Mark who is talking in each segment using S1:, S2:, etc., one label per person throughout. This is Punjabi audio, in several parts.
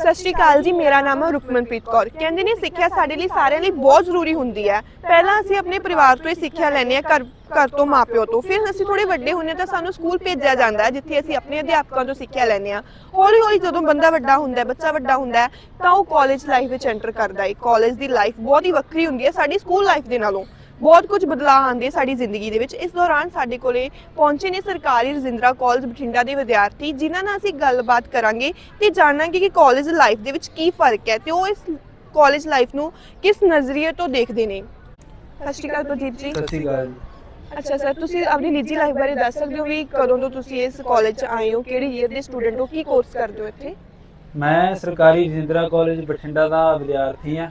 S1: ਸਤਿ ਸ਼੍ਰੀ ਅਕਾਲ ਜੀ, ਮੇਰਾ ਨਾਮ ਹੈ ਰੁਕਮਨਪ੍ਰੀਤ ਕੌਰ। ਕਹਿੰਦੇ ਨੇ ਸਿੱਖਿਆ ਸਾਡੇ ਲਈ ਸਾਰਿਆਂ ਲਈ ਬਹੁਤ ਜ਼ਰੂਰੀ ਹੁੰਦੀ ਹੈ। ਪਹਿਲਾਂ ਅਸੀਂ ਆਪਣੇ ਪਰਿਵਾਰ ਤੋਂ ਹੀ ਸਿੱਖਿਆ ਲੈਂਦੇ ਹਾਂ ਘਰ ਘਰ ਤੋਂ ਮਾਪਿਓ ਤੋਂ। ਫਿਰ ਅਸੀਂ ਥੋੜੇ ਵੱਡੇ ਹੁੰਦੇ ਹਾਂ ਤਾਂ ਸਾਨੂੰ ਸਕੂਲ ਭੇਜਿਆ ਜਾਂਦਾ ਹੈ, ਜਿੱਥੇ ਅਸੀਂ ਆਪਣੇ ਅਧਿਆਪਕਾਂ ਤੋਂ ਸਿੱਖਿਆ ਲੈਂਦੇ ਹਾਂ। ਹੌਲੀ ਹੌਲੀ ਜਦੋਂ ਬੰਦਾ ਵੱਡਾ ਹੁੰਦਾ ਬੱਚਾ ਵੱਡਾ ਹੁੰਦਾ ਹੈ, ਤਾਂ ਉਹ ਕਾਲਜ ਲਾਈਫ ਵਿੱਚ ਐਂਟਰ ਕਰਦਾ ਹੈ। ਕਾਲਜ ਦੀ ਲਾਈਫ ਬਹੁਤ ਹੀ ਵੱਖਰੀ ਹੁੰਦੀ ਹੈ, ਸਾਡੀ ਸਕੂਲ ਲਾਈਫ ਦੇ ਨਾਲੋਂ। ਬਹੁਤ ਕੁਝ ਬਦਲਾਅ ਆਉਂਦੇ ਸਾਡੀ ਜ਼ਿੰਦਗੀ ਦੇ ਵਿੱਚ। ਇਸ ਦੌਰਾਨ ਸਾਡੇ ਕੋਲੇ ਪਹੁੰਚੇ ਨੇ ਸਰਕਾਰੀ ਰਜਿੰਦਰਾ ਕਾਲਜ ਬਠਿੰਡਾ ਦੇ ਵਿਦਿਆਰਥੀ ਜਿਨ੍ਹਾਂ ਨਾਲ ਅਸੀਂ ਗੱਲਬਾਤ ਕਰਾਂਗੇ ਤੇ ਜਾਣਾਂਗੇ ਕਿ ਕਾਲਜ ਲਾਈਫ ਦੇ ਵਿੱਚ ਕੀ ਫ਼ਰਕ ਹੈ ਤੇ ਉਹ ਇਸ ਕਾਲਜ ਲਾਈਫ ਨੂੰ ਕਿਸ ਨਜ਼ਰੀਏ ਤੋਂ ਦੇਖਦੇ ਨੇ। ਸਤਿ ਸ਼੍ਰੀ ਅਕਾਲ ਪ੍ਰਦੀਪ ਜੀ।
S2: ਸਤਿ ਸ਼੍ਰੀ ਅਕਾਲ ਜੀ।
S1: ਅੱਛਾ ਸਰ ਤੁਸੀਂ ਆਪਣੀ ਨਿੱਜੀ ਲਾਈਫ ਬਾਰੇ ਦੱਸ ਸਕਦੇ ਹੋ ਵੀ ਕਦੋਂ ਤੋਂ ਤੁਸੀਂ ਇਸ ਕਾਲਜ 'ਚ ਆਏ ਹੋ ਕਿਹੜੀ ਈਅਰ ਦੇ ਸਟੂਡੈਂਟ ਹੋ ਕੀ ਕੋਰਸ ਕਰਦੇ ਹੋ ਇੱਥੇ?
S2: ਮੈਂ ਸਰਕਾਰੀ ਰਜਿੰਦਰਾ ਕਾਲਜ ਬਠਿੰਡਾ ਦਾ ਵਿਦਿਆਰਥੀ ਹਾਂ।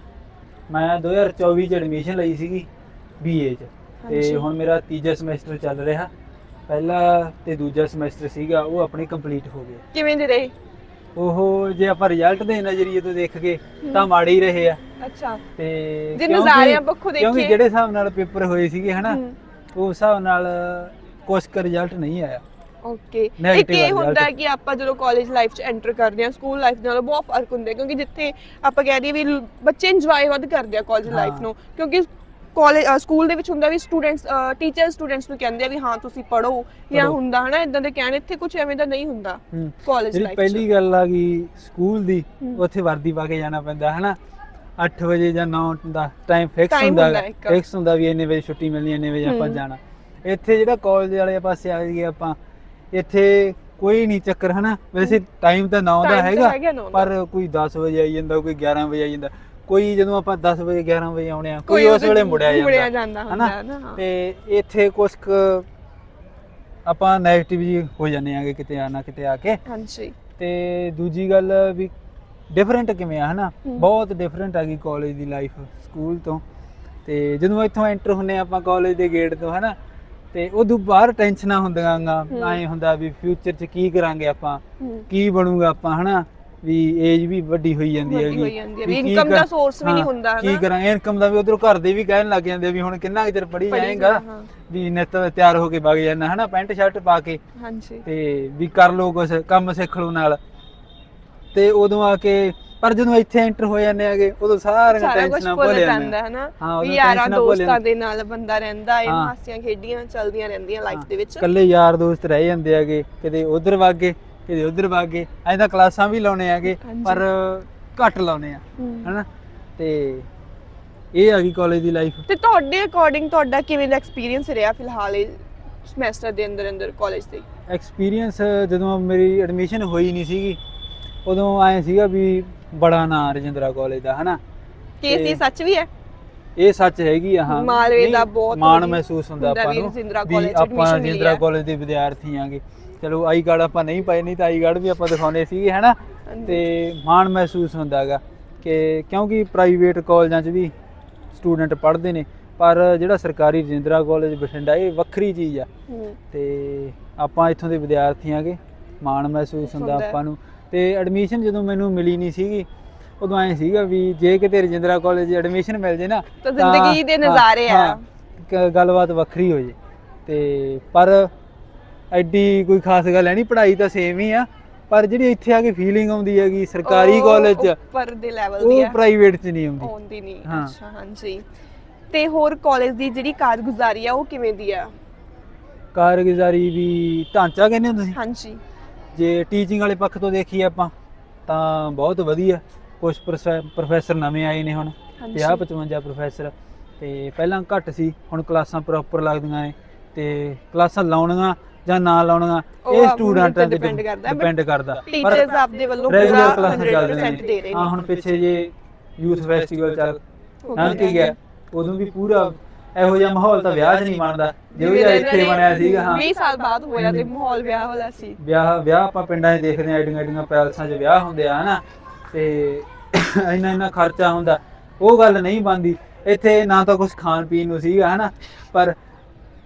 S2: ਮੈਂ 2024 ਚ ਐਡਮਿਸ਼ਨ ਲਈ ਸੀਗੀ। ਬੀਏ ਚ।
S1: ਹਾਂਜੀ।
S2: ਤੇ ਹੁਣ ਮੇਰਾ ਤੀਜਾ ਸਮੈਸਟਰ ਚੱਲ ਰਿਹਾ। ਪਹਿਲਾ ਤੇ ਦੂਜਾ ਸਮੈਸਟਰ ਸੀਗਾ ਉਹ ਆਪਣੇ ਕੰਪਲੀਟ ਹੋ ਗਿਆ।
S1: ਕਿਵੇਂ ਦੇ ਰਹੇ?
S2: ਉਹ ਜੇ ਆਪਾਂ ਰਿਜ਼ਲਟ ਦੇ ਨਜ਼ਰੀਏ ਤੋਂ ਦੇਖ ਕੇ ਤਾਂ ਮਾੜੇ ਹੀ ਰਹੇ ਆ।
S1: ਅੱਛਾ।
S2: ਤੇ
S1: ਜੇ
S2: ਕਿਉਂਕਿ-
S1: ਨਜ਼ਾਰਿਆਂ ਪੱਖੋਂ
S2: ਕਿਉਂਕਿ
S1: ਦੇਖੀਏ-
S2: ਜਿਹੜੇ ਹਿਸਾਬ ਨਾਲ ਪੇਪਰ ਹੋਏ ਸੀਗੇ ਹਨਾ
S1: ਹਮ।
S2: ਉਸ ਹਿਸਾਬ ਨਾਲ ਕੁਛ ਕੁ ਰਿਜ਼ਲਟ ਨਹੀਂ ਆਇਆ।
S1: ਓਕੇ। ਇੱਕ
S2: Negative
S1: ਇਹ
S2: result।
S1: ਹੁੰਦਾ ਕਿ ਆਪਾਂ ਜਦੋਂ ਕਾਲਜ ਲਾਈਫ 'ਚ ਐਂਟਰ ਕਰਦੇ ਹਾਂ ਸਕੂਲ ਲਾਈਫ ਨਾਲੋਂ ਬਹੁਤ ਫ਼ਰਕ ਹੁੰਦਾ ਹੈ ਕਿਉਂਕਿ ਜਿੱਥੇ ਆਪਾਂ ਕਹਿ ਦਈਏ ਵੀ ਲ- ਬੱਚੇ ਇੰਜੋਏ ਵੱਧ ਕਰਦੇ ਆ ਕਾਲਜ ਲਾਈਫ। ਨੂੰ ਕਿਉਂਕਿ ਕਾਲਜ ਸਕੂਲ ਦੇ ਵਿੱਚ ਹੁੰਦਾ ਵੀ ਸਟੂਡੈਂਟਸ ਟੀਚਰ ਸਟੂਡੈਂਟਸ ਨੂੰ ਕਹਿੰਦੇ ਆ ਵੀ ਹਾਂ ਤੁਸੀਂ ਪੜੋ ਜਾਂ। ਹੁੰਦਾ ਹਨਾ ਇਦਾਂ ਦੇ ਕਹਿਣ ਇੱਥੇ ਕੁਝ ਐਵੇਂ ਦਾ ਨਹੀਂ ਹੁੰਦਾ ਕਾਲਜ ਲਾਈਫ
S2: ਪਹਿਲੀ ਗੱਲ ਆ ਗਈ ਸਕੂਲ ਦੀ। ਉੱਥੇ ਵਰਦੀ ਪਾ ਕੇ ਜਾਣਾ ਪੈਂਦਾ ਹਨਾ 8 ਵਜੇ ਜਾਂ 9 ਦਾ ਟਾਈਮ ਫਿਕਸ ਹੁੰਦਾ। ਫਿਕਸ ਹੁੰਦਾ ਵੀ ਇੰਨੇ ਵਜੇ ਛੁੱਟੀ ਮਿਲਣੀ ਇੰਨੇ ਵਜੇ ਆਪਾਂ। ਜਾਣਾ ਇੱਥੇ ਜਿਹੜਾ ਕਾਲਜ ਵਾਲੇ ਪਾਸੇ ਆ ਗਏ ਆਪਾਂ ਇੱਥੇ ਕੋਈ ਨਹੀਂ ਚੱਕਰ ਹਨਾ ਵੈਸੇ ਟਾਈਮ ਤਾਂ 9
S1: Time
S2: ਦਾ ਹੈਗਾ। ਪਰ ਕੋਈ 10 ਵਜੇ ਆਈ ਜਾਂਦਾ ਕੋਈ 11 ਵਜੇ ਆਈ ਜਾਂਦਾ ਕੋਈ ਜਦੋਂ ਆਪਾਂ 10 ਵਜੇ 11 ਵਜੇ ਆਉਣੇ ਆ ਕੋਈ ਉਸ ਵੇਲੇ ਮੁੜਿਆ ਜਾਂਦਾ
S1: ਜਾਂਦਾ ਹੁੰਦਾ ਹੈ ਨਾ ਹਾਂ।
S2: ਤੇ ਇੱਥੇ ਕੁਝ ਆਪਾਂ 네ਗੇਟਿਵ ਜੀ ਹੋ ਜਾਂਦੇ ਆਗੇ ਕਿਤੇ ਆਣਾ ਕਿਤੇ ਆ ਕੇ।
S1: ਹਾਂਜੀ।
S2: ਤੇ ਦੂਜੀ ਗੱਲ ਵੀ ਡਿਫਰੈਂਟ ਕਿਵੇਂ ਆ ਹਨਾ। ਬਹੁਤ ਡਿਫਰੈਂਟ ਆ ਗਈ ਕਾਲਜ ਦੀ ਲਾਈਫ ਸਕੂਲ ਤੋਂ। ਤੇ ਜਦੋਂ ਇੱਥੋਂ ਐਂਟਰ ਹੁੰਨੇ ਆਪਾਂ ਕਾਲਜ ਦੇ ਗੇਟ ਤੋਂ ਹਨਾ? ਤੇ ਉਦੋਂ ਬਾਹਰ ਟੈਨਸ਼ਨਾਂ ਹੁੰਦੀਆਂ
S1: ਹੂੰ।
S2: ਐਂ ਹੁੰਦਾ ਵੀ ਫਿਊਚਰ 'ਚ ਕੀ ਕਰਾਂਗੇ ਆਪਾਂ। ਕੀ ਬਣੂਗਾ ਆਪਾਂ ਹਨਾ? ਵੀ ਏਜ ਵੀ ਵੱਡੀ ਹੋਈ ਜਾਂਦੀ
S1: ਵੱਡੀ
S2: ਹੈਗੀ
S1: ਹੋਈ ਜਾਂਦੀ ਹੈ,
S2: ਵੀ ਕੀ
S1: income ਦਾ source ਵੀ ਨਹੀਂ
S2: ਹਾਂ,
S1: ਹੁੰਦਾ,
S2: ਕੀ
S1: ਹਨਾ?
S2: ਕਰਾਂ? ਇਨਕਮ ਦਾ ਵੀ ਉਧਰੋਂ ਘਰ ਦੇ ਵੀ ਕਹਿਣ ਲੱਗ ਜਾਂਦੇ ਵੀ ਹੁਣ ਕਿੰਨਾ ਕੁ ਚਿਰ ਪੜੀ ਜਾਏਗਾ
S1: ਹਾਂ।
S2: ਵੀ ਨਿੱਤ ਤਿਆਰ ਹੋ ਕੇ ਵਗ ਜਾਣਾ ਹਨਾ? ਪੈਂਟ ਸ਼ਰਟ ਪਾ ਕੇ
S1: ਹਾਂਜੀ।
S2: ਤੇ ਵੀ ਕਰ ਲੋ ਕੁਛ ਕੰਮ ਸਿੱਖ ਲੋ ਨਾਲ। ਤੇ ਉਦੋਂ ਆ ਕੇ ਪਰ ਜਦੋਂ ਇੱਥੇ ਐਂਟਰ ਹੋ ਜਾਂਦੇ ਆਗੇ ਉਦੋਂ ਸਾਰੀਆਂ
S1: ਸਾਰਾ ਕੁਝ
S2: ਟੈਨਸ਼ਨਾਂ
S1: ਭੁੱਲ ਜਾਂਦਾ ਹੈ ਨਾ
S2: ਹਾਂ,
S1: ਵੀ ਯਾਰਾਂ ਦੋਸਤਾਂ ਦੇ ਨਾਲ ਬੰਦਾ ਰਹਿੰਦਾ ਹੈ
S2: ਹਾਂ।
S1: ਹਾਸੀਆਂ ਖੇਡੀਆਂ ਚੱਲਦੀਆਂ ਰਹਿੰਦੀਆਂ ਲਾਈਫ ਦੇ ਵਿੱਚ।
S2: ਇਕੱਲੇ ਯਾਰ ਦੋਸਤ ਰਹਿ ਜਾਂਦੇ ਆਗੇ ਕਿਤੇ ਉਧਰ ਵਾਗੇ ਕਿਤੇ ਉਧਰ ਵਾਗੇ ਐਂ ਤਾਂ ਕਲਾਸਾਂ ਵੀ ਲਾਉਣੇ ਆਗੇ। ਪਰ ਘੱਟ ਲਾਉਣੇ ਆ। ਹਨਾ? ਤੇ ਇਹ ਆ ਗਈ ਕਾਲਜ ਦੀ ਲਾਈਫ
S1: ਤੇ ਤੁਹਾਡੇ ਅਕੋਰਡਿੰਗ ਤੁਹਾਡਾ ਕਿਵੇਂ ਦਾ ਐਕਸਪੀਰੀਅੰਸ ਰਿਹਾ ਫਿਲਹਾਲ ਇਹ ਸਮੈਸਟਰ ਦੇ ਅੰਦਰ ਅੰਦਰ ਕਾਲਜ ਦੇ
S2: ਐਕਸਪੀਰੀਅੰਸ ਜਦੋਂ ਮੇਰੀ ਐਡਮਿਸ਼ਨ ਹੋਈ ਨਹੀਂ ਸੀਗੀ ਉਦੋਂ ਆਏ ਸੀਗਾ ਵੀ ਬੜਾ ਨਾਂ ਰਜਿੰਦਰਾ ਕਾਲਜ ਦਾ ਹਨਾ?
S1: ਕੀ ਇਹ ਸੱਚ ਵੀ ਹੈ?
S2: ਇਹ ਸੱਚ ਹੈਗੀ ਆ ਹਾਂ
S1: ਮਾਲਵੇ ਦਾ ਬਹੁਤ
S2: ਮਾਣ ਮਹਿਸੂਸ ਹੁੰਦਾ ਆਪਾਂ ਨੂੰ ਵੀ ਆਪਾਂ
S1: ਹੈ।
S2: ਕਾਲਜ ਦੇ ਵਿਦਿਆਰਥੀ ਆਂਗੇ ਚਲੋ ਆਈ ਕਾਰਡ ਆਪਾਂ ਨਹੀਂ ਪਾਏ ਨਹੀਂ ਤਾਂ ਆਈ ਕਾਰਡ ਵੀ ਆਪਾਂ ਦਿਖਾਉਣੇ ਸੀਗੇ ਹੈਨਾ। ਤੇ ਮਾਣ ਮਹਿਸੂਸ ਹੁੰਦਾਗਾ ਕਿ ਕਿਉਂਕਿ ਪ੍ਰਾਈਵੇਟ ਕਾਲਜਾਂ 'ਚ ਵੀ ਸਟੂਡੈਂਟ ਪੜ੍ਹਦੇ ਨੇ ਪਰ ਜਿਹੜਾ ਸਰਕਾਰੀ ਰਜਿੰਦਰਾ ਕਾਲਜ ਬਠਿੰਡਾ ਇਹ ਵੱਖਰੀ ਚੀਜ਼ ਆ। ਤੇ ਆਪਾਂ ਇੱਥੋਂ ਦੇ ਵਿਦਿਆਰਥੀ ਆਂਗੇ ਮਾਣ ਮਹਿਸੂਸ ਹੁੰਦਾ। ਆਪਾਂ ਨੂੰ ਤੇ ਐਡਮਿਸ਼ਨ ਜਦੋਂ ਮੈਨੂੰ ਮਿਲੀ ਨਹੀਂ ਸੀਗੀ ਉਦੋਂ ਐਂ ਸੀਗਾ ਵੀ ਜੇ ਕਿਤੇ ਰਜਿੰਦਰਾ ਕਾਲਜ ਐਡਮਿਸ਼ਨ ਮਿਲ ਜੇ ਨਾ
S1: ਤਾਂ ਜ਼ਿੰਦਗੀ ਦੇ ਨਜ਼ਾਰੇ ਆ।
S2: ਗੱਲਬਾਤ ਵੱਖਰੀ ਹੋ ਜੇ। ਤੇ ਪਰ ਐਡੀ ਕੋਈ ਖਾਸ ਗੱਲ ਹੈ ਨਹੀਂ ਪੜ੍ਹਾਈ ਤਾਂ ਸੇਮ ਹੀ ਆ ਪਰ ਜਿਹੜੀ ਇੱਥੇ ਆ ਕੇ ਫੀਲਿੰਗ ਆਉਂਦੀ ਹੈਗੀ ਸਰਕਾਰੀ ਕਾਲਜ 'ਚ
S1: ਉੱਪਰ ਦੇ ਲੈਵਲ ਦੀ
S2: ਉਹ ਪ੍ਰਾਈਵੇਟ 'ਚ ਨਹੀਂ ਆਉਂਦੀ।
S1: ਆਉਂਦੀ ਨਹੀਂ। ਅੱਛਾ ਹਾਂਜੀ। ਤੇ ਹੋਰ ਕਾਲਜ ਦੀ ਜਿਹੜੀ ਕਾਰਗੁਜ਼ਾਰੀ ਆ ਉਹ ਕਿਵੇਂ ਦੀ ਆ?
S2: ਕਾਰਗੁਜ਼ਾਰੀ ਵੀ ਢਾਂਚਾ ਕਹਿੰਦੇ ਹੋ ਤੁਸੀਂ?
S1: ਹਾਂਜੀ।
S2: ਜੇ ਟੀਚਿੰਗ ਵਾਲੇ ਪੱਖ ਤੋਂ ਦੇਖੀਏ ਆਪਾਂ ਤਾਂ ਬਹੁਤ ਵਧੀਆ। ਕੁਝ ਪ੍ਰੋਫੈਸਰ ਨਵੇਂ ਆਏ ਨੇ ਹੁਣ
S1: ਹਾਂਜੀ।
S2: 50 55 ਪ੍ਰੋਫੈਸਰ ਤੇ ਪਹਿਲਾਂ ਘੱਟ ਸੀ ਹੁਣ ਕਲਾਸਾਂ ਪ੍ਰੋਪਰ ਲੱਗਦੀਆਂ ਨੇ ਤੇ ਕਲਾਸਾਂ ਲਾਉਣੀਆਂ ਜਾਂ ਨਾ ਲਾਉਣੀਆਂ ਇਹ ਸਟੂਡੈਂਟਾਂ ਤੇ ਡਿਪੈਂਡ ਕਰਦਾ
S1: ਟੀਚਰਸ ਆਪਦੇ ਵੱਲੋਂ
S2: ਰੈਗੂਲਰ
S1: ਪੂਰਾ
S2: ਕਲਾਸਾਂ ਚੱਲਦੀਆਂ
S1: 100% ਦੇ ਰਹੇ
S2: ਨੇ। ਹਾਂ
S1: ਨੇ
S2: ਹੁਣ ਪਿੱਛੇ ਜੇ ਯੂਥ ਫੈਸਟੀਵਲ ਚੱਲ
S1: ਹੋ
S2: ਹਾਂ
S1: ਗਿਆ।
S2: ਕੀ ਗਿਆ ਉਦੋਂ ਵੀ ਪੂਰਾ ਇਹੋ ਜਿਹਾ ਮਾਹੌਲ ਤਾਂ ਵਿਆਹ 'ਚ ਨਹੀਂ ਬਣਦਾ। ਜਿਹੋ ਇੱਥੇ ਬਣਿਆ ਸੀਗਾ ਹਾਂ।
S1: 20 ਸਾਲ ਬਾਅਦ ਹੋਇਆ ਤੇ ਮਾਹੌਲ ਵਿਆਹ ਵਾਲਾ ਸੀ।
S2: ਵਿਆਹ ਵਿਆਹ ਆਪਾਂ ਪਿੰਡਾਂ 'ਚ ਦੇਖਦੇ ਆ ਐਡੀਆਂ ਐਡੀਆਂ ਪੈਲਸਾਂ 'ਚ ਵਿਆਹ ਹੁੰਦੇ ਆ ਹਨਾ। ਤੇ ਇੰਨਾ ਇੰਨਾ ਖਰਚਾ ਹੁੰਦਾ ਉਹ ਗੱਲ ਨਹੀਂ ਬਣਦੀ। ਇੱਥੇ ਨਾ ਤਾਂ ਕੁਝ ਖਾਣ ਪੀਣ ਨੂੰ ਸੀਗਾ ਹਨਾ? ਪਰ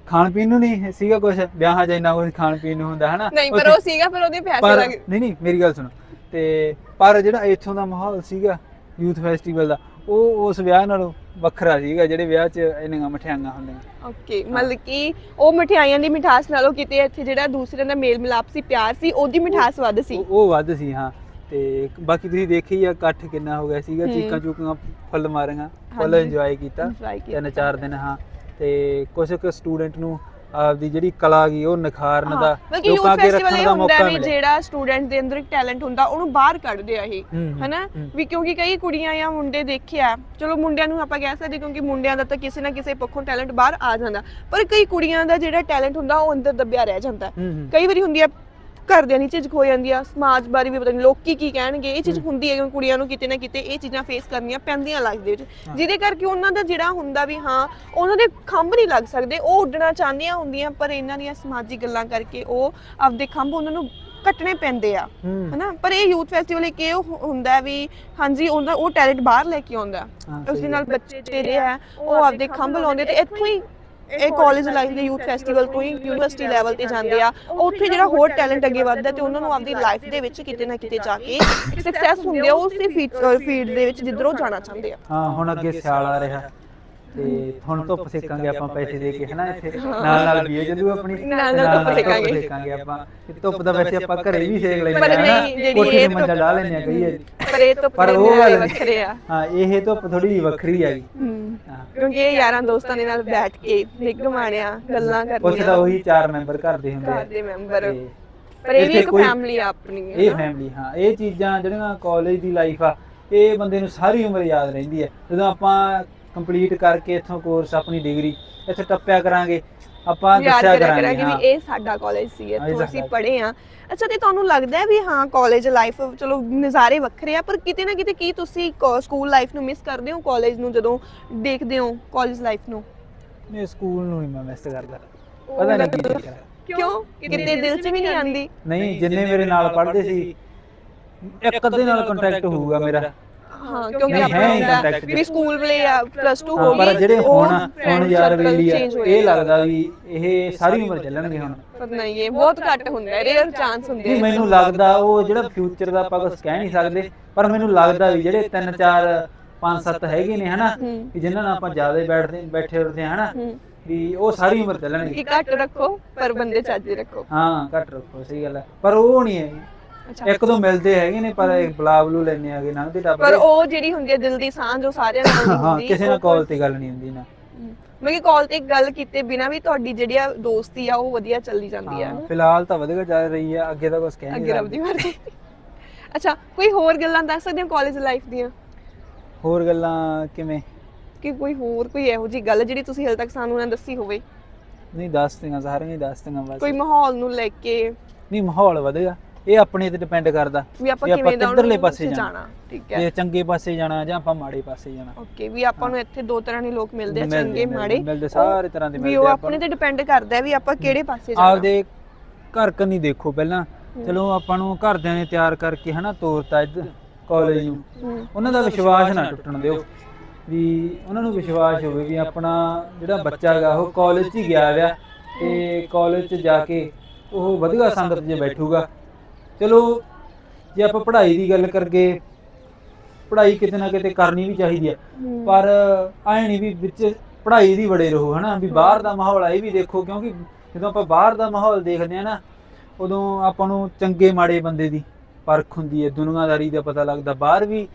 S2: ਖਾਣ ਪੀਣ ਨੂੰ ਨਹੀਂ ਸੀਗਾ ਕੁਝ ਵਿਆਹਾਂ 'ਚ ਇੰਨਾ ਕੁਝ ਖਾਣ ਪੀਣ ਨੂੰ ਹੁੰਦਾ ਹਨਾ?
S1: ਨਹੀਂ ਪਰ ਉਹ ਸੀਗਾ ਫਿਰ ਉਹਦੇ ਪੈਸੇ
S2: ਪਰ
S1: ਲੱਗ
S2: ਨਹੀਂ ਨਹੀਂ ਮੇਰੀ ਗੱਲ ਸੁਣੋ। ਤੇ ਪਰ ਜਿਹੜਾ ਇੱਥੋਂ ਦਾ ਮਾਹੌਲ ਸੀਗਾ ਯੂਥ ਫੈਸਟੀਵਲ ਦਾ ਉਹ ਉਸ ਵਿਆਹ ਨਾਲੋਂ ਵੱਖਰਾ ਸੀਗਾ ਜਿਹੜੇ ਵਿਆਹ 'ਚ ਇੰਨੀਆਂ ਮਠਿਆਈਆਂ ਹੁੰਦੀਆਂ।
S1: ਓਕੇ ਮਤਲਬ ਕਿ ਉਹ ਮਠਿਆਈਆਂ ਦੀ ਮਿਠਾਸ ਨਾਲੋਂ ਕਿਤੇ ਇੱਥੇ ਜਿਹੜਾ ਦੂਸਰਿਆਂ ਦਾ ਮੇਲ ਮਿਲਾਪ ਸੀ ਪਿਆਰ ਸੀ ਉਹਦੀ ਮਿਠਾਸ ਵੱਧ ਸੀ।
S2: ਉਹ ਵੱਧ ਸੀ ਹਾਂ। ਤੇ ਬਾਕੀ ਤੁਸੀਂ ਦੇਖੀ ਆ ਇਕੱਠ ਕਿੰਨਾ ਹੋ ਗਿਆ ਸੀਗਾ। ਚੀਕਾਂ ਚੂਕਾਂ ਫੁੱਲ ਮਾਰੀਆਂ ਫੁੱਲ। ਇੰਜੋਏ ਕੀਤਾ। ਤਿੰਨ ਚਾਰ ਦਿਨ ਹਾਂ ਤੇ ਕੁਝ ਕੁ ਸਟੂਡੈਂਟ ਨੂੰ ਆਪਦੀ ਜਿਹੜੀ ਕਲਾ ਗਈ ਉਹ ਨਿਖਾਰਨ ਦਾ ਲੋਕਾਂ ਅੱਗੇ ਰੱਖਣ ਦਾ ਮੌਕਾ
S1: ਵੀ
S2: ਮਿਲਿਆ
S1: ਜਿਹੜਾ ਸਟੂਡੈਂਟ ਦੇ ਅੰਦਰ ਇੱਕ ਟੈਲੈਂਟ ਹੁੰਦਾ ਉਹਨੂੰ ਬਾਹਰ ਕੱਢਦੇ ਆ ਇਹ ਹਨਾ। ਵੀ ਕਿਉਂਕਿ ਕਈ ਕੁੜੀਆਂ ਜਾਂ ਮੁੰਡੇ ਦੇਖਿਆ ਚਲੋ ਮੁੰਡਿਆਂ ਨੂੰ ਆਪਾਂ ਕਹਿ ਸਕਦੇ ਕਿਉਂਕਿ ਮੁੰਡਿਆਂ ਦਾ ਤਾਂ ਕਿਸੇ ਨਾ ਕਿਸੇ ਪੱਖੋਂ ਟੈਲੈਂਟ ਬਾਹਰ ਆ ਜਾਂਦਾ ਪਰ ਕਈ ਕੁੜੀਆਂ ਦਾ ਜਿਹੜਾ ਟੈਲੈਂਟ ਹੁੰਦਾ ਉਹ ਅੰਦਰ ਦੱਬਿਆ ਰਹਿ ਜਾਂਦਾ। ਕਈ ਵਾਰੀ ਹੁੰਦੀ ਆ ਘਰਦਿਆਂ ਦੀ ਝਿਜਕ ਹੋ ਜਾਂਦੀ ਆ ਸਮਾਜ ਬਾਰੇ ਵੀ ਪਤਾ ਨਹੀਂ ਲੋਕੀ ਕੀ ਕਹਿਣਗੇ ਇਹ ਚੀਜ਼। ਹੁੰਦੀ ਹੈ ਕਿ ਕੁੜੀਆਂ ਨੂੰ ਕਿਤੇ ਨਾ ਕਿਤੇ ਇਹ ਚੀਜ਼ਾਂ ਫੇਸ ਕਰਨੀਆਂ ਪੈਂਦੀਆਂ ਲਾਈਫ ਦੇ ਵਿੱਚ। ਜਿਹਦੇ ਕਰਕੇ ਉਹਨਾਂ ਦਾ ਜਿਹੜਾ ਹੁੰਦਾ ਵੀ ਹਾਂ ਉਹਨਾਂ ਦੇ ਖੰਭ ਨਹੀਂ ਲੱਗ ਸਕਦੇ ਉਹ ਉੱਡਣਾ ਚਾਹੁੰਦੀਆਂ ਹੁੰਦੀਆਂ ਪਰ ਇਹਨਾਂ ਦੀਆਂ ਸਮਾਜਿਕ ਗੱਲਾਂ ਕਰਕੇ ਉਹ ਆਪਦੇ ਖੰਭ ਉਹਨਾਂ ਨੂੰ ਕੱਟਣੇ ਪੈਂਦੇ ਆ ਹਨਾ? ਪਰ ਇਹ ਯੂਥ ਫੈਸਟੀਵਲ ਇੱਕ ਇਹ ਹੁੰਦਾ ਵੀ ਹਾਂਜੀ ਉਹਦਾ ਉਹ ਟੈਲੈਂਟ ਬਾਹਰ ਲੈ ਕੇ ਆਉਂਦਾ। ਉਸ ਦੇ ਨਾਲ ਬੱਚੇ ਜਿਹੜੇ ਆ ਉਹ ਆਪਦੇ ਖੰਭ ਲਾਉਂਦੇ ਤੇ ਇੱਥੋਂ ਹੀ ਇਹ ਕਾਲਜ ਲਾਈਫ ਦੇ ਯੂਥ ਫੈਸਟੀਵਲ ਤੋਂ ਹੀ ਯੂਨੀਵਰਸਿਟੀ ਲੈਵਲ ਤੇ ਜਾਂਦੇ ਆ ਉੱਥੇ ਜਿਹੜਾ ਹੋਰ ਟੈਲੈਂਟ ਅੱਗੇ ਵੱਧਦਾ ਤੇ ਉਹਨਾਂ ਨੂੰ ਆਪਦੀ ਲਾਈਫ ਦੇ ਵਿੱਚ ਕਿਤੇ ਨਾ ਕਿਤੇ ਜਾ ਕੇ ਸਕਸੈਸ ਹੁੰਦੇ ਆ ਉਸੇ ਫੀਲਡ ਦੇ ਵਿੱਚ ਜਿੱਧਰ ਉਹ ਜਾਣਾ ਚਾਹੁੰਦੇ ਆ।
S2: ਹਾਂ ਹੁਣ ਅੱਗੇ ਸਿਆਲ ਆ ਰਿਹਾ। ਤੇ ਹੁਣ ਧੁੱਪ ਸੇਕਾਂਗੇ ਆਪਾਂ ਪੈਸੇ ਦੇ ਕੇ ਹਨਾ ਇੱਥੇ? ਨਾਲ ਨਾਲ ਵੀ ਜਦੂ ਆਪਣੀ।
S1: ਨਾਲ ਨਾਲ ਧੁੱਪ ਸੇਕਾਂਗੇ।
S2: ਸੇਕਾਂਗੇ ਆਪਾਂ। ਤੇ ਧੁੱਪ ਦਾ ਵੈਸੇ ਆਪਾਂ ਘਰੇ ਵੀ ਸੇਕ ਲੈਂਦੇ
S1: ਪਰ
S2: ਆ ਹਨਾ?
S1: ਨਹੀਂ, ਜਿਹੜੀ
S2: ਕੋਠੇ
S1: ਇਹ
S2: ਤੇ ਮੰਜਾ
S1: ਧੁੱਪ-
S2: ਲਾ ਲੈਂਦੇ ਆ ਕਈ ਵਾਰੀ।
S1: ਪਰ ਇਹ ਤਾਂ
S2: ਪਰ ਉਹ ਗੱਲ।
S1: ਵੱਖਰੇ ਆ।
S2: ਹਾਂ ਇਹ ਧੁੱਪ ਥੋੜੀ ਜਿਹੀ ਵੱਖਰੀ
S1: ਹੂੰ
S2: ਹਾਂ।
S1: ਕਿਉਂਕਿ ਇਹ ਯਾਰਾਂ ਦੋਸਤਾਂ ਦੇ ਨਾਲ ਬੈਠ ਕੇ ਨਿੱਘ ਮਾਣਿਆ ਗੱਲਾਂ
S2: ਉੱਥੇ ਤਾਂ
S1: ਕਰਨੀਆਂ
S2: ਉਹੀ ਚਾਰ ਮੈਂਬਰ ਘਰ ਦੇ ਹੁੰਦੇ
S1: ਘਰ
S2: ਆ
S1: ਦੇ ਮੈਂਬਰ। ਪਰ ਇਹ ਵੀ ਇੱਕ
S2: ਕੋਈ-
S1: ਫੈਮਿਲੀ ਆ ਆਪਣੀ
S2: ਇਹ? ਫੈਮਿਲੀ ਹਾਂ। ਇਹ ਚੀਜ਼ਾਂ ਜਿਹੜੀਆਂ ਕਾਲਜ ਦੀ ਲਾਈਫ ਆ ਇਹ ਬੰਦੇ ਨੂੰ ਸਾਰੀ ਉਮਰ ਯਾਦ ਰਹਿੰਦੀ ਹੈ ਜਦੋਂ ਆਪਾਂ ਕੰਪਲੀਟ ਕਰਕੇ ਇੱਥੋਂ ਕੋਰਸ ਆਪਣੀ ਡਿਗਰੀ ਇੱਥੇ ਟੱਪਿਆ ਕਰਾਂਗੇ। ਆਪਾਂ ਦੱਸਿਆ ਕਰਾਂਗੇ
S1: ਵੀ ਇਹ ਸਾਡਾ ਕਾਲਜ ਸੀ ਇੱਥੋਂ ਅਸੀਂ ਪੜ੍ਹੇ ਆ ਅੱਛਾ ਤੇ ਤੁਹਾਨੂੰ ਲੱਗਦਾ ਹੈ ਵੀ ਹਾਂ ਕਾਲਜ ਲਾਈਫ ਚਲੋ ਨਜ਼ਾਰੇ ਵੱਖਰੇ ਆ ਪਰ ਕਿਤੇ ਨਾ ਕਿਤੇ ਕੀ ਤੁਸੀਂ ਸਕੂਲ ਲਾਈਫ ਨੂੰ ਮਿਸ ਕਰਦੇ ਹੋ ਕਾਲਜ ਨੂੰ ਜਦੋਂ ਦੇਖਦੇ ਹੋ ਕਾਲਜ ਲਾਈਫ ਨੂੰ?
S2: ਮੈਂ ਸਕੂਲ ਨੂੰ ਨਹੀਂ ਮੈਂ ਮਿਸ ਕਰਦਾ। ਪਤਾ ਨਹੀਂ ਕੀ
S1: ਕਿਉਂ? ਕਿਤੇ ਦਿਲ 'ਚ ਵੀ ਨਹੀਂ ਆਂਦੀ
S2: ਨਹੀਂ ਜਿੰਨੇ ਮੇਰੇ ਨਾਲ ਪੜ੍ਹਦੇ ਸੀ ਇੱਕ ਅੱਧੇ ਨਾਲ ਕੰਟੈਕਟ ਹੋਊਗਾ ਮੇਰਾ।
S1: ਹਾਂ ਕਿਉਂਕਿ
S2: ਨਹੀਂ,
S1: ਆਪਣਾ ਹੁੰਦਾ ਵੀ ਸਕੂਲ ਵੇਲੇ ਆ ਪਲੱਸ 2 ਹੋ ਗਈ
S2: ਪਰ ਜਿਹੜੇ ਹੁਣ ਹੁਣ ਯਾਰ ਵੇਲੀ ਆ ਇਹ ਲੱਗਦਾ ਵੀ ਇਹ ਸਾਰੀ ਉਮਰ ਚੱਲਣਗੇ ਹੁਣ।
S1: ਪਰ ਨਹੀਂ ਇਹ ਬਹੁਤ ਘੱਟ ਹੁੰਦਾ ਹੈ ਰੇਅਰ ਚਾਂਸ ਹੁੰਦੇ
S2: ਮੈਨੂੰ ਲੱਗਦਾ ਉਹ ਜਿਹੜਾ ਫਿਊਚਰ ਦਾ ਆਪਾਂ ਕੁਝ ਕਹਿ ਨਹੀਂ ਸਕਦੇ ਪਰ ਮੈਨੂੰ ਲੱਗਦਾ ਵੀ ਜਿਹੜੇ 3 4 5 7 ਹੈਗੇ ਨੇ ਹਨਾ ਕਿ ਜਿਨ੍ਹਾਂ ਨਾਲ ਆਪਾਂ ਜ਼ਿਆਦਾ ਬੈਠਦੇ ਬੈਠੇ ਉੱਠਦੇ ਹਾਂ ਹਨਾ ਵੀ ਉਹ ਸਾਰੀ ਉਮਰ ਚੱਲਣਗੇ।
S1: ਕਿ ਘੱਟ ਰੱਖੋ ਪਰ ਬੰਦੇ ਚੱਜ ਰੱਖੋ।
S2: ਹਾਂ ਘੱਟ ਰੱਖੋ ਸਹੀ ਗੱਲ ਹੈ। ਪਰ ਉਹ ਨਹੀਂ ਹੈ। ਇੱਕ ਦੋ ਮਿਲਦੇ ਹੈਗੇ ਨੇ ਪਰ ਇਹ ਬਲਾ ਬਲੂ ਲੈਣੇ ਆਗੇ ਲੰਘਦੇ
S1: ਪਰ
S2: ਟੱਪਦੇ
S1: ਉਹ ਜਿਹੜੀ ਹੁੰਦੀ ਹੈ ਦਿਲ ਦੀ ਸਾਂਝ ਉਹ ਸਾਰਿਆਂ ਨਾਲ ਨਹੀਂ
S2: ਹਾਂ
S1: ਹੁੰਦੀ
S2: ਕਿਸੇ ਨਾਲ ਕਾਲ ਤੇ ਗੱਲ ਨਹੀਂ ਹੁੰਦੀ ਨਾ।
S1: ਮੈਂ ਕਿ ਕਾਲ ਤੇ ਇੱਕ ਗੱਲ ਕੀਤੇ ਬਿਨਾ ਵੀ ਤੁਹਾਡੀ ਜਿਹੜੀ ਆ ਦੋਸਤੀ ਆ ਉਹ ਵਧੀਆ ਚੱਲੀ ਜਾਂਦੀ ਆ।
S2: ਫਿਲਹਾਲ ਤਾਂ ਵਧੀਆ ਚੱਲ ਰਹੀ ਹੈ ਅੱਗੇ ਤਾਂ ਕੁਝ ਕਹਿ
S1: ਅੱਗੇ ਰੱਬ ਦੀ ਮਰਜ਼ੀ। ਅੱਛਾ ਕੋਈ ਹੋਰ ਗੱਲਾਂ ਦੱਸ ਸਕਦੇ ਹੋ ਕਾਲਜ ਲਾਈਫ ਦੀਆਂ?
S2: ਹੋਰ ਗੱਲਾਂ ਕਿਵੇਂ?
S1: ਕਿ ਕੋਈ ਹੋਰ ਕੋਈ ਇਹੋ ਜੀ ਗੱਲ ਜਿਹੜੀ ਤੁਸੀਂ ਹਲੇ ਤੱਕ ਸਾਨੂੰ ਨਾ ਦੱਸੀ ਹੋਵੇ?
S2: ਨਹੀਂ ਦੱਸਦੀਆਂ ਸਾਰੀਆਂ ਹੀ ਦੱਸਦੀਆਂ ਬਸ।
S1: ਕੋਈ ਮਾਹੌਲ ਨੂੰ ਲੈ ਕੇ?
S2: ਨਹੀਂ ਮਾਹੌਲ ਵਧੇਗਾ ਇਹ ਆਪਣੇ ਤੇ ਡਿਪੈਂਡ ਕਰਦਾ
S1: ਵੀ ਆਪਾਂ
S2: ਵੀ
S1: ਕਿਵੇਂ ਦਾ
S2: ਕਿੱਧਰਲੇ ਪਾਸੇ
S1: ਜਾਣਾ। ਠੀਕ ਹੈ।
S2: ਜੇ ਚੰਗੇ ਪਾਸੇ ਜਾਣਾ ਜਾਂ ਆਪਾਂ ਮਾੜੇ ਪਾਸੇ ਜਾਣਾ।
S1: ਓਕੇ ਵੀ ਆਪਾਂ ਨੂੰ ਇੱਥੇ ਦੋ ਤਰ੍ਹਾਂ ਦੇ ਲੋਕ ਮਿਲਦੇ ਆ ਚੰਗੇ ਮਾੜੇ।
S2: ਮਿਲਦੇ
S1: ਉਹ-
S2: ਸਾਰੇ ਤਰ੍ਹਾਂ ਦੇ
S1: ਵੀ
S2: ਮਿਲਦੇ
S1: ਉਹ
S2: ਆ
S1: ਆਪਣੇ ਤੇ ਡਿਪੈਂਡ ਕਰਦਾ ਵੀ ਆਪਾਂ ਕਿਹੜੇ ਪਾਸੇ ਜਾਣਾ।
S2: ਆਪਦੇ ਘਰ ਕੰਨੀ ਦੇਖੋ ਪਹਿਲਾਂ। ਚਲੋ ਆਪਾਂ ਨੂੰ ਘਰਦਿਆਂ ਨੇ ਤਿਆਰ ਕਰਕੇ ਹਨਾ ਤੋਰਤਾ ਇੱਧਰ ਕਾਲਜ ਨੂੰ। ਉਹਨਾਂ ਦਾ ਵਿਸ਼ਵਾਸ ਨਾ ਟੁੱਟਣ ਦਿਓ। ਵੀ ਉਹਨਾਂ ਨੂੰ ਵਿਸ਼ਵਾਸ ਹੋਵੇ ਵੀ ਆਪਣਾ ਜਿਹੜਾ ਬੱਚਾ ਹੈਗਾ ਉਹ ਕਾਲਜ 'ਚ ਹੀ ਗਿਆ ਹੋਇਆ ਤੇ ਕਾਲਜ 'ਚ ਜਾ ਕੇ ਉਹ ਵਧੀਆ ਸੰਗਤ 'ਚ ਬੈਠੂਗਾ। ਚਲੋ ਜੇ ਆਪਾਂ ਪੜ੍ਹਾਈ ਦੀ ਗੱਲ ਕਰਗੇ ਪੜ੍ਹਾਈ ਕਿਤੇ ਨਾ ਕਿਤੇ ਕਰਨੀ ਵੀ ਚਾਹੀਦੀ ਹੂੰ। ਪਰ ਐ ਨਹੀਂ ਵੀ ਵਿੱਚ ਪੜ੍ਹਾਈ ਦੀ ਬੜੇ ਰਹੋ ਹਨਾ? ਵੀ ਬਾਹਰ ਦਾ ਮਾਹੌਲ ਆ ਇਹ ਵੀ ਦੇਖੋ ਕਿਉਂਕਿ ਜਦੋਂ ਆਪਾਂ ਬਾਹਰ ਦਾ ਮਾਹੌਲ ਦੇਖਦੇ ਆ ਨਾ ਉਦੋਂ ਆਪਾਂ ਨੂੰ ਚੰਗੇ ਮਾੜੇ ਬੰਦੇ ਦੀ ਪਰਖ ਹੁੰਦੀ ਹੈ ਦੁਨੀਆਦਾਰੀ ਦਾ ਪਤਾ ਲੱਗਦਾ। ਬਾਹਰ ਵੀ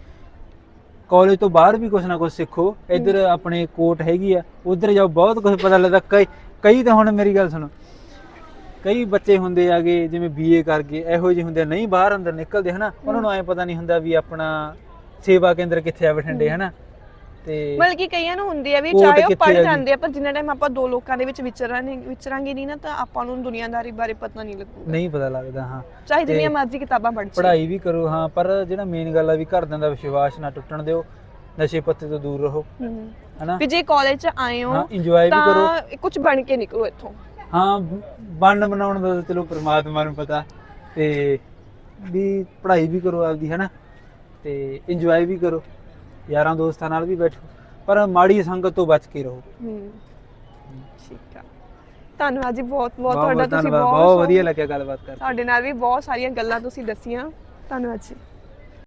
S2: ਕਾਲਜ ਤੋਂ ਬਾਹਰ ਵੀ ਕੁਝ ਨਾ ਕੁਝ ਸਿੱਖੋ। ਇੱਧਰ ਆਪਣੇ ਕੋਟ ਹੈਗੀ ਆ ਉਧਰ ਜਾਓ ਬਹੁਤ ਕੁਝ ਪਤਾ ਲੱਗਦਾ। ਕਈ ਕਈ ਤਾਂ ਹੁਣ ਮੇਰੀ ਗੱਲ ਸੁਣੋ ਕਈ ਬੱਚੇ ਹੁੰਦੇ ਆਗੇ ਜਿਵੇਂ ਬੀਏ ਕਰਕੇ ਇਹੋ ਜਿਹੇ ਹੁੰਦੇ ਨਹੀਂ ਬਾਹਰ ਅੰਦਰ ਨਿਕਲਦੇ ਹਨਾ? ਉਹਨਾਂ ਨੂੰ ਐ ਪਤਾ ਨਹੀਂ ਹੁੰਦਾ ਵੀ ਆਪਣਾ ਸੇਵਾ ਕੇਂਦਰ ਕਿੱਥੇ ਆ ਬਠਿੰਡੇ ਹਨਾ? ਤੇ
S1: ਮਤਲਬ ਕਿ ਕਈਆਂ ਨੂੰ ਹੁੰਦੀ ਆ ਵੀ ਚਾਹੇ ਉਹ ਪੜ? ਜਾਂਦੇ ਆ ਪਰ ਜਿੰਨਾ ਟਾਈਮ ਆਪਾਂ ਦੋ ਲੋਕਾਂ ਦੇ ਵਿੱਚ ਵਿਚਰਾਂਗੇ ਵਿਚਰਾਂਗੇ ਨਹੀਂ ਨਾ ਤਾਂ ਆਪਾਂ ਨੂੰ ਦੁਨੀਆਦਾਰੀ ਬਾਰੇ ਪਤਾ ਨਹੀਂ ਲੱਗੂਗਾ।
S2: ਨਹੀਂ ਪਤਾ ਲੱਗਦਾ ਹਾਂ।
S1: ਚਾਹੇ ਜਿੰਨੀਆਂ ਮਰਜ਼ੀ ਕਿਤਾਬਾਂ ਪੜ੍ਹ
S2: ਪੜ੍ਹਾਈ ਵੀ ਕਰੋ ਹਾਂ ਪਰ ਜਿਹੜਾ ਮੇਨ ਗੱਲ ਆ ਵੀ ਘਰਦਿਆਂ ਦਾ ਵਿਸ਼ਵਾਸ ਨਾ ਟੁੱਟਣ ਦਿਓ ਨਸ਼ੇ ਪੱਤੇ ਤੋਂ ਦੂਰ ਰਹੋ ਹਨਾ?
S1: ਵੀ ਜੇ ਕਾਲਜ ਚ ਆਏ
S2: ਹਾਂ ਇੰਜੋਏ ਵੀ ਕਰੋ।
S1: ਕੁਝ ਬਣ ਕੇ ਨਿਕਲੋ ਇੱਥੋਂ।
S2: ਹਾਂ ਬੰਨ ਬਣਾਉਣ ਦਾ ਚਲੋ ਪ੍ਰਮਾਤਮਾ ਨੂੰ ਪਤਾ ਤੇ ਵੀ ਪੜ੍ਹਾਈ ਵੀ ਕਰੋ ਆਪਦੀ ਹੈਨਾ? ਤੇ ਇੰਜੋਏ ਵੀ ਕਰੋ ਯਾਰਾਂ ਦੋਸਤਾਂ ਨਾਲ ਵੀ ਬੈਠੋ ਪਰ ਮਾੜੀ ਸੰਗਤ ਤੋਂ ਬਚ ਕੇ ਰਹੋ।
S1: ਹੂੰ ਠੀਕ ਆ। ਧੰਨਵਾਦ ਜੀ ਬਹੁਤ ਬਹੁਤ ਤੁਹਾਡਾ ਤੁਸੀਂ ਬਹੁਤ
S2: ਬਹੁਤ ਵਧੀਆ ਲੱਗਿਆ ਗੱਲਬਾਤ ਕਰਕੇ।
S1: ਤੁਹਾਡੇ ਨਾਲ ਵੀ ਬਹੁਤ ਸਾਰੀਆਂ ਗੱਲਾਂ ਤੁਸੀਂ ਦੱਸੀਆਂ। ਧੰਨਵਾਦ ਜੀ।